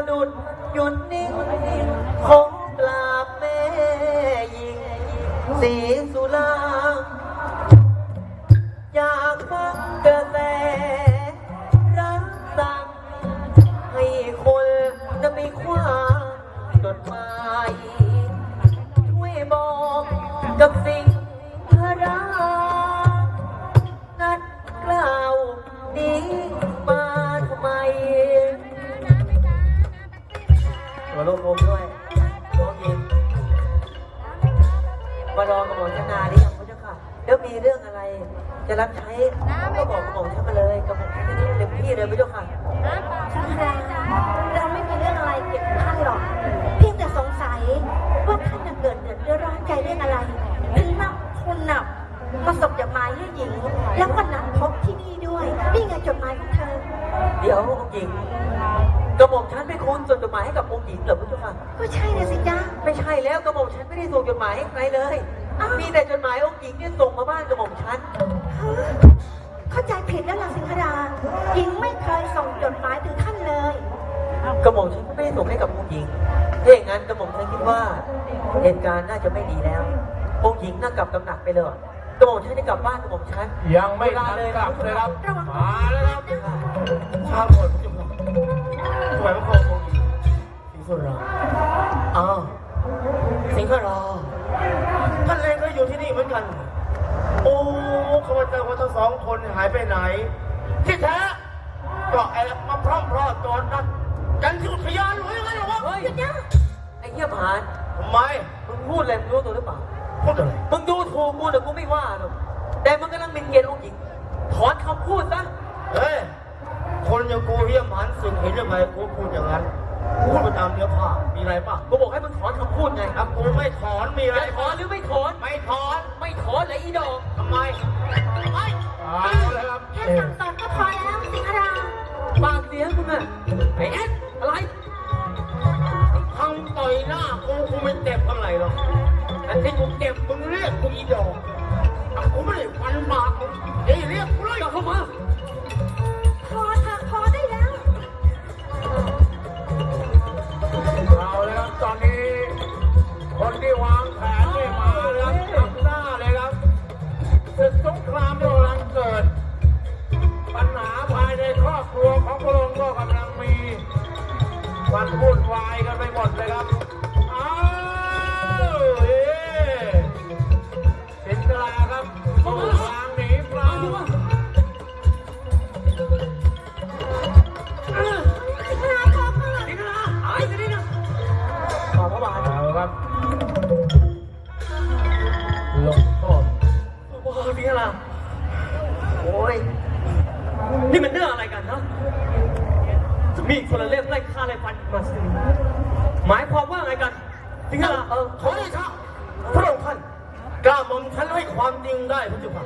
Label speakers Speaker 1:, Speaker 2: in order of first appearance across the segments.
Speaker 1: ะดุดหยุดนิ่งคงกราบแม่หญิงสีสุรางอยากฟังกระแสรักสั่งให้คนจะไม่คว้างจดหมายช่วยบอกกับสิ่ง จะรับใช้ก็บอกกระบอกฉันมาเลยกระบอกฉันจะได้เต็มที่เลยพระเจ้าค่ะ
Speaker 2: ช่างแรงเราไม่มีเรื่องอะไรเกี่ยวกับท่านหรอก เพียงแต่สงสัยว่าท่านน่ะเกิดเดือดเรือร้อนใจเรื่องอะไรถึงนำคุณนับมาส่งจดหมายให้หญิง แล้วก็นัดพบที่นี่ด้วย นี่ไงจดหมายของเธอ
Speaker 1: เดี๋ยวองค์หญิงกระหม่อมฉันไม่ควรส่งจดหมายให้กับองค์หญิงเหรอพระเจ้าค่ะ
Speaker 2: ก็ใช่นะสิจ้า
Speaker 1: ไม่ใช่แล้วกระหม่อมฉันไม่ได้ส่งจดหมายให้ใครเลย
Speaker 2: อ้าว
Speaker 1: มีแต่จดหมายองค์หญิงเนี่ยส่งมาบ้านกระหม่อมฉัน
Speaker 2: เข้าใจผิดแล้วล่ะสิงคดาหญิงไม่เคยส่งจดหมายถึงท่านเลย
Speaker 1: กระหม่อมฉันก็ไม่ได้ส่งให้กับองค์หญิงถ้าอย่างนั้นกระหม่อมฉันคิดว่าเหตุการณ์น่าจะไม่ดีแล้ว องค์หญิงน่ากลับตำหนักไปเลยกระหม่อมฉันจะกลับบ้านกระหม่อมฉัน
Speaker 3: ยังไม่ทันกลับเลยครับมาแล้วครับช้างหมดผู้ชมครับถวายพระโคมองค์หญิงสิงสุราอ้าวสิงคราท่านเองก็อยู่ที่นี่เหมือน กัน โอ้ข้าพเจ้าว่าทั้งสองคนหายไปไหน ที่แท้ก็แอบมาพร่ำเพรอดตอนนั้นกันที่อุทยานหรือยังไงเหรอวะ
Speaker 1: เฮ้ย ไอ้เหี้ยผาน
Speaker 3: ทำไม
Speaker 1: มึงพูดอะไรมึงรู้ตัวหรือเปล่า
Speaker 3: พูดอะไร
Speaker 1: มึงดูถูกกูแต่กูไม่ว่าหรอกแต่มึงกำลังเป็นเกียรติองค์หญิงถอนคำพูดซะ
Speaker 3: เฮ้ย คนอย่างกูเฮี้ยมหันสึกเห็นยังไงกูพูดอย่างนั้น พูดไปตามเนื้อผ้า มีอะไรป่ะ
Speaker 1: กูบอกให้มึงถอนคำพูดไง
Speaker 3: ถ้ากูไม่ถอนมีอะไร
Speaker 1: จะถอนหรือไม่ถอน
Speaker 3: ไม่ถอน
Speaker 1: ไม่ถอนเลยอีดอก
Speaker 3: ทำไมไอ้เอาเลยครับ
Speaker 2: แค่สั่งสอนก็พอแล้วสิงคดา
Speaker 1: ปากเสียงมึงอะไอ้แอดอะไร
Speaker 3: ทำต่อยหน้ากูกูไม่เจ็บเท่าไหร่หรอกแต่ที่กูเจ็บมึงเรียกกูอีดอกแต่กูไม่ได้ฟันปากมึงเฮ้ยเรียกกูเลย
Speaker 1: กลับเข้ามา
Speaker 2: อ
Speaker 3: บครัวของพระองค์ก็กำลังมีมันวุ่นวายกันไปหมดเลยครับอ้าวเฮ้สินตราครับสู้ทางหนีปลา
Speaker 2: สิงคดาขอก่อน
Speaker 1: นี่นะไอ้จะนี่นะขอพระบาท
Speaker 3: เอาครับ
Speaker 1: คนละเล่มไล่ฆ่าไล่ฟันมาสิหมายความว่าไงกันสิงห์ละเออ
Speaker 3: ขอได้ชะพระองค์ท่านกล้าหม่อมฉันให้ความจริงได้พระเจ้าค่ะ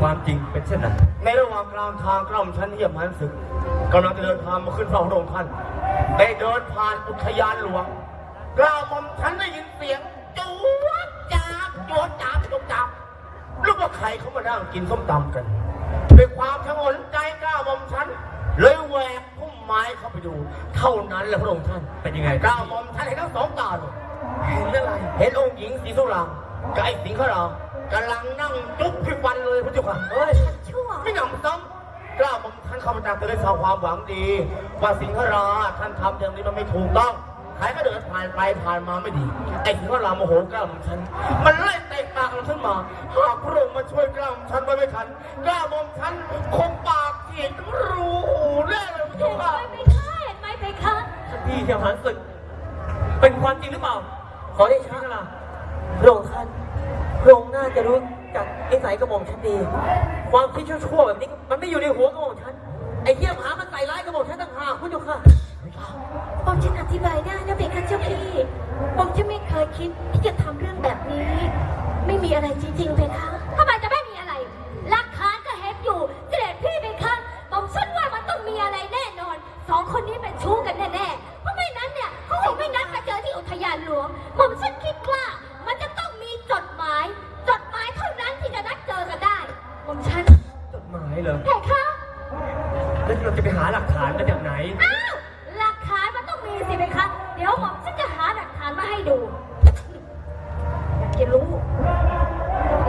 Speaker 1: ความจริงเป็นเช่นนั้น
Speaker 3: ในระหว่างกลางทางกล้าหม่อมฉันเหี่ยมหันศึกกำลังจะเดินทางมาขึ้นเฝ้าพระองค์ท่านได้เดินผ่านอุทยานหลวงกล้าหม่อมฉันได้ยินเสียงจวดจับจวดจับจวดจับลูกว่าใครเขามานั่งกินส้มตำกันด้วยความชงนใจกล้าหม่อมฉันเลยแหวกพุ่ม ไม้เข้าไปดู เท่านั้นแหละพระองค์ท่าน
Speaker 1: เป็นยังไง
Speaker 3: กล้าหม่อมฉันเห็นทั้งสองตาเลยเห็นอะไร เห็นองค์หญิงศรีสุรางกับไอ้สิงห์ขรามกำลังนั่งจุ๊บที่ฟันเลยพระเจ้าค่ะเฮ้ย
Speaker 2: ชั่ว
Speaker 3: ไม่หนำซ้ำกล้าหม่อมท่านข้าพเจ้าจะได้สร้างความหวังดี ว่าสิงห์ราท่านทำอย่างนี้มันไม่ถูกต้อง ใครก็เดินผ่านไปผ่านมาไม่ดี ไอ้สิงห์ราโมโหกล้าหม่อมฉัน มันไล่เตะปากของฉันมา หากพระองค์มาช่วยกล้าหม่อมฉันไว้ไม่ทัน กล้าหม่อมฉันคงปากเสียงรูแน่เลยพระเจ้าค่ะ
Speaker 2: ไม่ไปค่ะเห็นไหมไปค่ะ
Speaker 1: ที่เหี่ยวหันศึก เป็นความจริงหรือเปล่า ขอได้ช้าละพระองค์ท่านพระองค์น่าจะรู้จักนิสัยกระหม่อมฉันดี ความคิดชั่วๆแบบนี้ มันไม่อยู่ในหัวกระหม่อมฉัน ไอ้เหี้ยมหามันใส่ร้ายกระหม่อมฉันต่างหากพระเจ้าค่ะ
Speaker 2: ปอมฉันอธิบายได้นะเบคะเจ้าพี่ปอมฉันไม่เคยคิดที่จะทำเรื่องแบบนี้ ไม่มีอะไรจริงๆเพคะ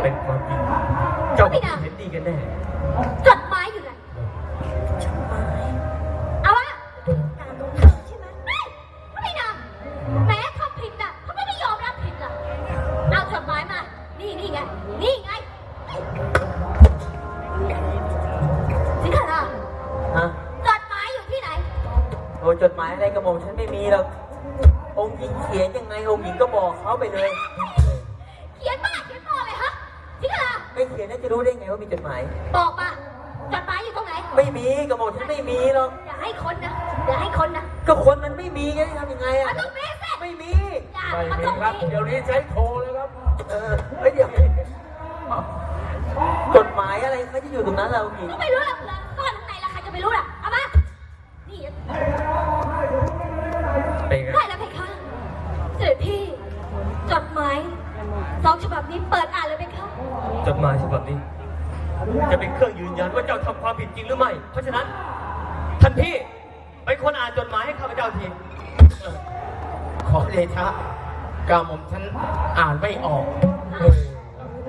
Speaker 2: เป็นค
Speaker 1: วามจ
Speaker 2: ริ
Speaker 4: งเจ้ากับเห็นดีกันแน่
Speaker 2: จดหมายอยู่ไหนจดหมายเอาวะการลงโทษใช่ไหมเฮ้ยไม่นะแม้ทำผิดน่ะเขาไม่ยอมรับผิดล่ะเอาจดหมายมา นี่นี่ไง นี่ไงสิคะล่ะ
Speaker 1: ฮะ
Speaker 2: จดหมายอยู่ที่ไหน
Speaker 1: โอ้จดหมายอะไรกระหม่อมฉันไม่มีหรอกองค์หญิงเขียนยังไงองค์หญิงก็บอกเขาไปเลย
Speaker 2: เขียนบ้าเขียนบอเลยฮะสิคะล่ะ
Speaker 1: ไม่เขียนน่าจะรู้ได้ไงว่ามีจดหมาย
Speaker 2: บอกมาจดหมายอยู่ตรงไหน
Speaker 1: ไม่มีกระหม่อมฉันไม่มีหรอก
Speaker 2: อย่าให้คนนะ อย่าให้คนนะ
Speaker 1: ก็คนมันไม่มีไงทำยังไง
Speaker 2: มั
Speaker 1: อะ
Speaker 2: นต้องมีสิ
Speaker 1: ไม่มี
Speaker 2: อย่า
Speaker 4: ไม่
Speaker 2: มัน
Speaker 4: มี
Speaker 2: ต้อง
Speaker 4: ครับ
Speaker 2: มี
Speaker 4: เดี๋ยวนี้ใช้โทรแล้วครับ
Speaker 1: เออเฮ้ยเดี๋ยวจดหมายอะไรเขาจะอยู่ตรงนั้นเราอีก
Speaker 2: ก็ไม่รู้หรอกเลยซ่อนข้างในล่ะใครจะไปรู้ล่ะ เอามา นี่
Speaker 4: เป็นไง
Speaker 2: ได้แล้วเพคะเสด็จพี่ จดหมายสองฉบับนี้เปิดอ่านเลยเพคะ
Speaker 4: จดหมายฉบับนี้ จะเป็นเครื่องยืนยันว่าเจ้าทำความผิดจริงหรือไม่ เพราะฉะนั้นท่านพี่เป็นคนอ่านจดหมายให้ข้าพเจ้าที
Speaker 3: ขอเดชะกาหม่อมฉันอ่านไม่ออก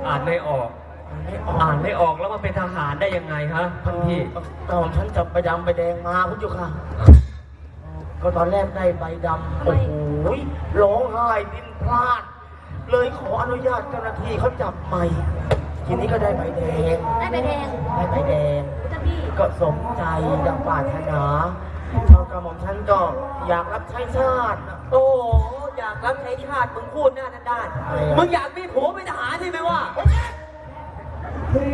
Speaker 4: อ่านไม่ออก
Speaker 3: ไม่ออก
Speaker 4: อ่านไม่ออกแล้วมาเป็นทหารได้ยังไงฮะท่านพี่
Speaker 3: กาหม่อมฉันจับใบดำใบแดงมาพุทธเจ้าค่ะ ก็ตอนแรกได้ใบดำโอ้โหร้องไห้ดิ้นพลาด เลยขออนุญาตเจ้าหน้าที่เขาจับใหม่ ทีนี้ก็ได้ใบแดง
Speaker 2: ได้ใบแดง
Speaker 3: ได้ใบแดง
Speaker 2: เจ้าพี่
Speaker 3: ก็สมใจดังปรารถนาเอากระหม่อมฉันก็อยากรับใช้ชาตินะ
Speaker 1: โอ้โหอยากรับใช้ชาติมึงพูดหน้าด้านด้านมึงอยากมีผัวเป็นทหารใช่ไหมวะ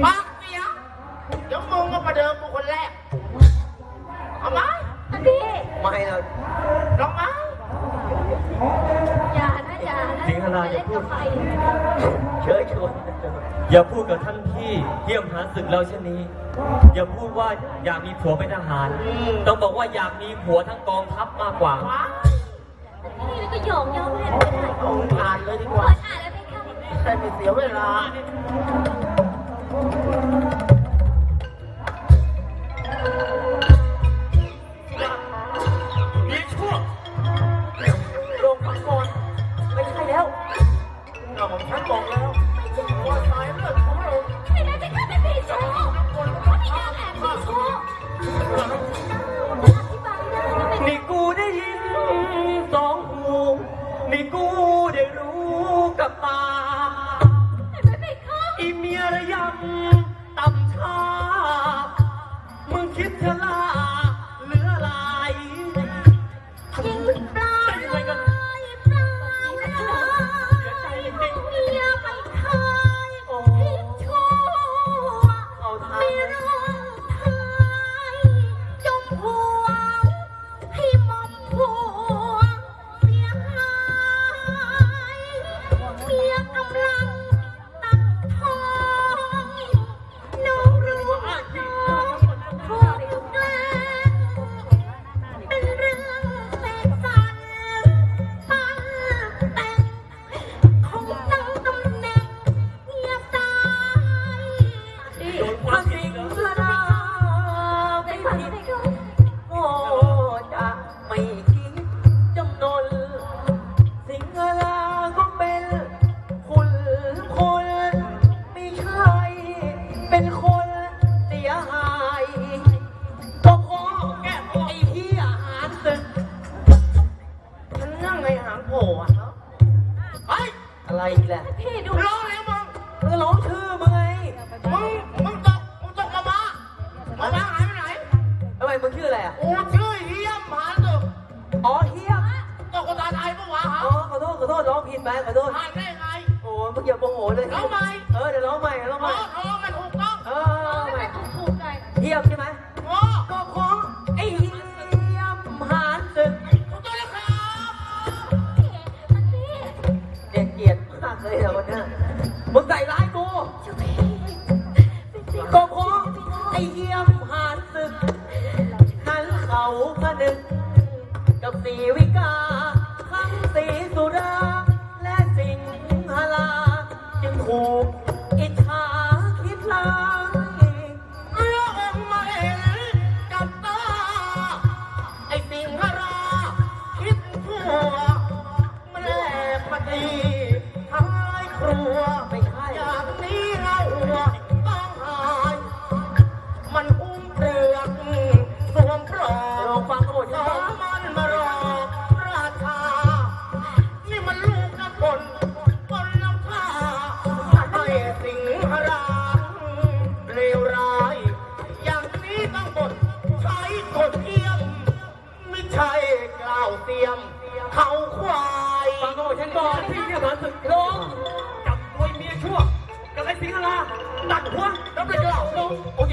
Speaker 3: ปากเสียเดี๋ยวมึงก็ประเดิมกูคนแรก เอาไหม
Speaker 2: เจ้าพี่
Speaker 1: ไม่เรา
Speaker 3: ลองไหม
Speaker 2: อย่านะอย่า นะ
Speaker 4: สิงหราอย่าพูด
Speaker 2: ไป
Speaker 1: เชิญชวน
Speaker 4: อย่าพูดกับท่านพี่เยี่ยมหาศึกเราเช่นนี้ อย่าพูดว่าอยากมีผัวเป็นทหาร ต้องบอกว่าอยากมีผัวทั้งกองทัพมากกว่า
Speaker 3: ว้า
Speaker 2: นี่แล้วก็หยอกเย้าเล่นไปได้
Speaker 3: เอาอ่านเลยดีก
Speaker 2: เปิ
Speaker 3: ว่า
Speaker 2: ดอ่านแล้วเพคะ
Speaker 3: ได้ไม่เสียเวลา
Speaker 1: ไป
Speaker 2: ขอโท
Speaker 3: ษหายได้ไง
Speaker 1: โอ้มึงอย่าโมโหเลย
Speaker 3: ร้องใหม่
Speaker 1: เออเดี๋ยวร้องใหม่ร้องให
Speaker 3: ร้
Speaker 1: ม่
Speaker 3: องร้องไม่ถูกต้อง
Speaker 1: เออร้องใหม่
Speaker 2: ถูกๆเลย
Speaker 1: เฮียมใช่ไหม
Speaker 3: โอ้
Speaker 1: ก็ของไอ้เฮียมหารศึก
Speaker 3: ถูกต้องแล้วครับ
Speaker 2: มันพี่
Speaker 1: เด็ดเกลียดมากเลยอะวันเนี้ยมึงใส่ร้ายกู
Speaker 2: เจ้าพี่
Speaker 1: ก็เพราะไอ้เฮียมหารศึก นั้นเขาพนึกกับสีวิกา oh.